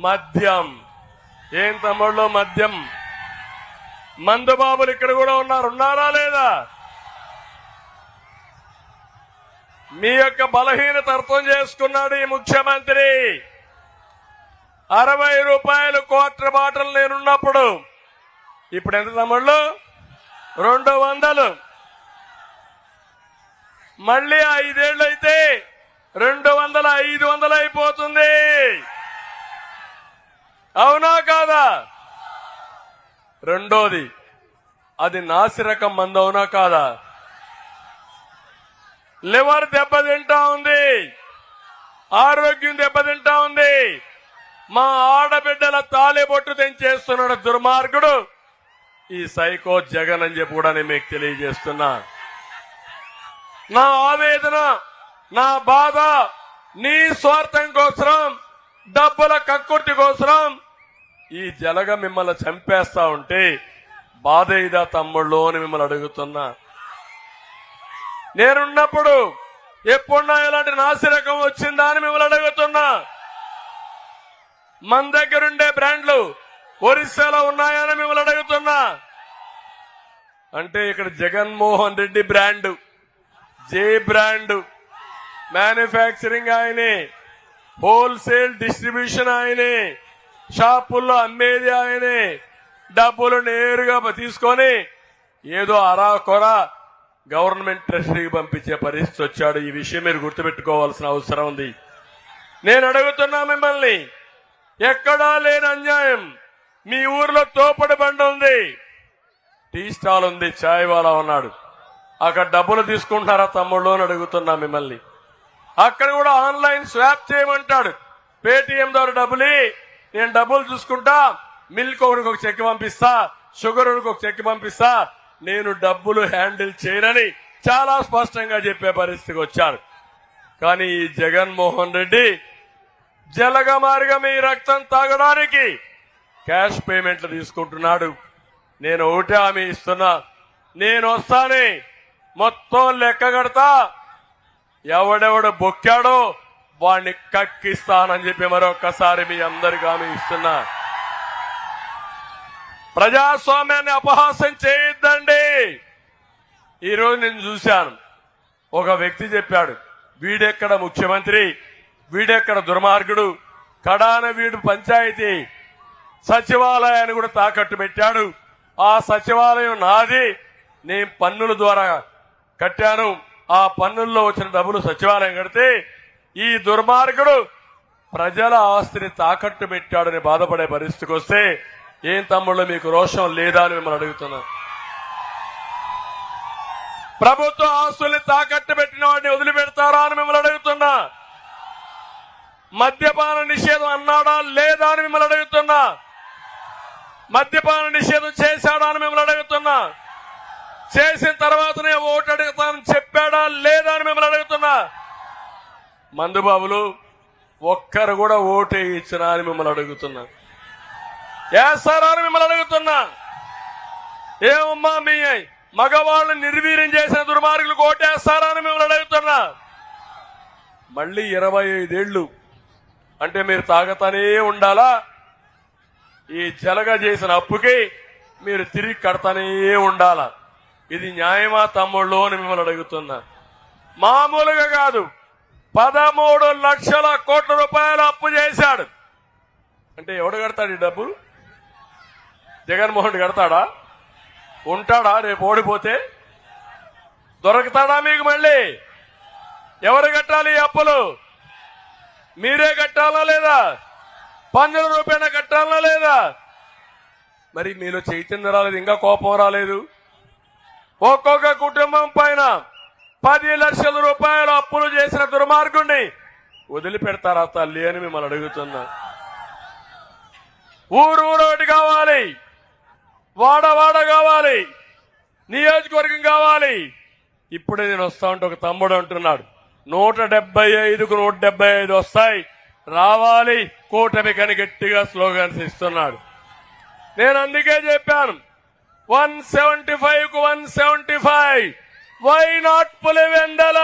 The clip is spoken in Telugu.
మద్యం. ఏం తమ్ముళ్ళు మద్యం? మందు బాబులు ఇక్కడ కూడా ఉన్నారు. ఉన్నారా లేదా? మీ యొక్క బలహీనత అర్థం చేసుకున్నాడు ఈ ముఖ్యమంత్రి. అరవై రూపాయలు క్వార్టర్ బాటలు నేనున్నప్పుడు. ఇప్పుడు ఎంత తమ్ముళ్ళు? రెండు వందలు. మళ్ళీ ఐదేళ్ళు అయితే రెండు వందల ఐదు వందలు అయిపోతుంది అవునా కాదా? రెండోది అది నాసిరకం మందు అవునా కాదా? లివర్ దెబ్బతింటా ఉంది. ఆరోగ్యం దెబ్బతింటా ఉంది. మా ఆడబిడ్డల తాలిబొట్టు తెంచేస్తున్నాడు దుర్మార్గుడు. ఈ సైకో జగన్ అని చెప్పి కూడా నేను మీకు తెలియజేస్తున్నా. నా ఆవేదన నా బాధ నీ స్వార్థం కోసం డబ్బుల కక్కుర్తి కోసం ఈ జలగ మిమ్మల్ని చంపేస్తా ఉంటే బాధ ఇదా తమ్ముళ్ళు అని మిమ్మల్ని అడుగుతున్నా. నేనున్నప్పుడు ఎప్పుడున్నా ఇలాంటి నాసిరకం వచ్చిందా అని మిమ్మల్ని అడుగుతున్నా. మన దగ్గరుండే బ్రాండ్లు ఒరిస్సాలో ఉన్నాయని మిమ్మల్ని అడుగుతున్నా. అంటే ఇక్కడ Jaganmohan Reddy brand J brand manufacturing ఆయనే. హోల్సేల్ డిస్ట్రిబ్యూషన్ ఆయనే షాపుల్లో అమ్మేది ఆయనే డబ్బులు నేరుగా తీసుకొని ఏదో అరా కొర గవర్నమెంట్ ట్రెషరీకి పంపించే పరిస్థితి వచ్చాడు. ఈ విషయం మీరు గుర్తుపెట్టుకోవాల్సిన అవసరం ఉంది. నేను అడుగుతున్నా మిమ్మల్ని ఎక్కడా లేని అన్యాయం. మీ ఊర్లో తోపడి బండి ఉంది. టీ స్టాల్ ఉంది చాయ్ వాలా ఉన్నాడు. అక్కడ డబ్బులు తీసుకుంటున్నారా తమ్ముళ్ళు అని అడుగుతున్నా మిమ్మల్ని. అక్కడ కూడా ఆన్లైన్ స్వాప్ చేయమంటాడు. పేటిఎం ద్వారా డబ్బులు నేను డబ్బులు చూసుకుంటా మిల్క్ ఒకరికి ఒక చెక్ పంపిస్తా షుగర్ ఒకరికి ఒక చెక్ పంపిస్తా. నేను డబ్బులు హ్యాండిల్ చేయనని చాలా స్పష్టంగా చెప్పే పరిస్థితికి వచ్చారు. కానీ ఈ జగన్మోహన్ రెడ్డి జలగ మార్గం ఈ రక్తం తాగడానికి క్యాష్ పేమెంట్లు తీసుకుంటున్నాడు. నేను ఒకటే హామీ ఇస్తున్నా. నేను వస్తానే మొత్తం లెక్క కడతా. ఎవడెవడు బొక్కాడో వాడిని కక్కిస్తానని చెప్పి మరొక్కసారి మీ అందరికి హామీ ఇస్తున్నా. ప్రజాస్వామ్యాన్ని అపహాసం చేయొద్దండి. ఈరోజు నేను చూశాను. ఒక వ్యక్తి చెప్పాడు వీడెక్కడ ముఖ్యమంత్రి? వీడెక్కడ దుర్మార్గుడు? కడాన వీడు పంచాయతీ. సచివాలయాన్ని కూడా తాకట్టు పెట్టాడు. ఆ సచివాలయం నాది. నేను పన్నుల ద్వారా కట్టాను. ఆ పన్నుల్లో వచ్చిన డబ్బులు సచివాలయం కడితే ఈ దుర్మార్గుడు ప్రజల ఆస్తిని తాకట్టు పెట్టాడని బాధపడే పరిస్థితికి వస్తే ఏం తమ్ముళ్ళు మీకు రోషం లేదా అని మిమ్మల్ని అడుగుతున్నా ప్రభుత్వ ఆస్తుల్ని తాకట్టు పెట్టిన వాడిని వదిలిపెడతారా అని మిమ్మల్ని అడుగుతున్నా. మద్యపాన నిషేధం అన్నాడా లేదా అని మిమ్మల్ని అడుగుతున్నా. మద్యపాన నిషేధం చేశాడా అని మిమ్మల్ని అడుగుతున్నా. చేసిన తర్వాతనే ఓటు అడుగుతానని చెప్పాడా లేదా అని మిమ్మల్ని అడుగుతున్నా మందుబాబులు ఒక్కరు కూడా ఓటే ఇచ్చినా అని మిమ్మల్ని అడుగుతున్నా. వేస్తారా అని మిమ్మల్ని అడుగుతున్నా. ఏమమ్మా మీ మగవాళ్ళని నిర్వీర్యం చేసిన దుర్మార్గులకు ఓటేస్తారా అని మిమ్మల్ని అడుగుతున్నా. మళ్ళీ ఇరవై ఐదేళ్ళు అంటే మీరు తాగతానే ఉండాలా? ఈ జలగ చేసిన అప్పుకి మీరు తిరిగి కడతానే ఉండాలా? ఇది న్యాయమా తమ్ముళ్ళు అని మిమ్మల్ని అడుగుతున్నా. మామూలుగా కాదు. పదమూడు లక్షల కోట్ల రూపాయలు అప్పు చేశాడు. అంటే ఎవడు కడతాడు ఈ డబ్బు? జగన్మోహన్ కడతాడా? ఉంటాడా? రేపు ఓడిపోతే? దొరకతాడా మీకు మళ్ళీ? ఎవరు కట్టాలి ఈ అప్పులు? మీరే కట్టాలా లేదా? పన్నుల రూపాయన కట్టాలా లేదా? మరి మీలో చైతన్యం రాలేదు ఇంకా కోపం రాలేదు. ఒక్కొక్క కుటుంబం పైన పది లక్షల రూపాయలు అప్పులు చేసిన దుర్మార్గుణ్ణి వదిలిపెడతారా తల్లి అని మిమ్మల్ని అడుగుతున్నా. ఊరు ఊరు ఒకటి కావాలి వాడ వాడ కావాలి నియోజకవర్గం కావాలి. ఇప్పుడే నేను వస్తా ఉంటే ఒక తమ్ముడు అంటున్నాడు నూట డెబ్బై ఐదుకు నూట డెబ్బై ఐదు వస్తాయి రావాలి కూటమి కని గట్టిగా స్లోగన్స్ ఇస్తున్నాడు. నేను అందుకే చెప్పాను one seventy ఫైవ్కు one seventy five why not Pulivendula?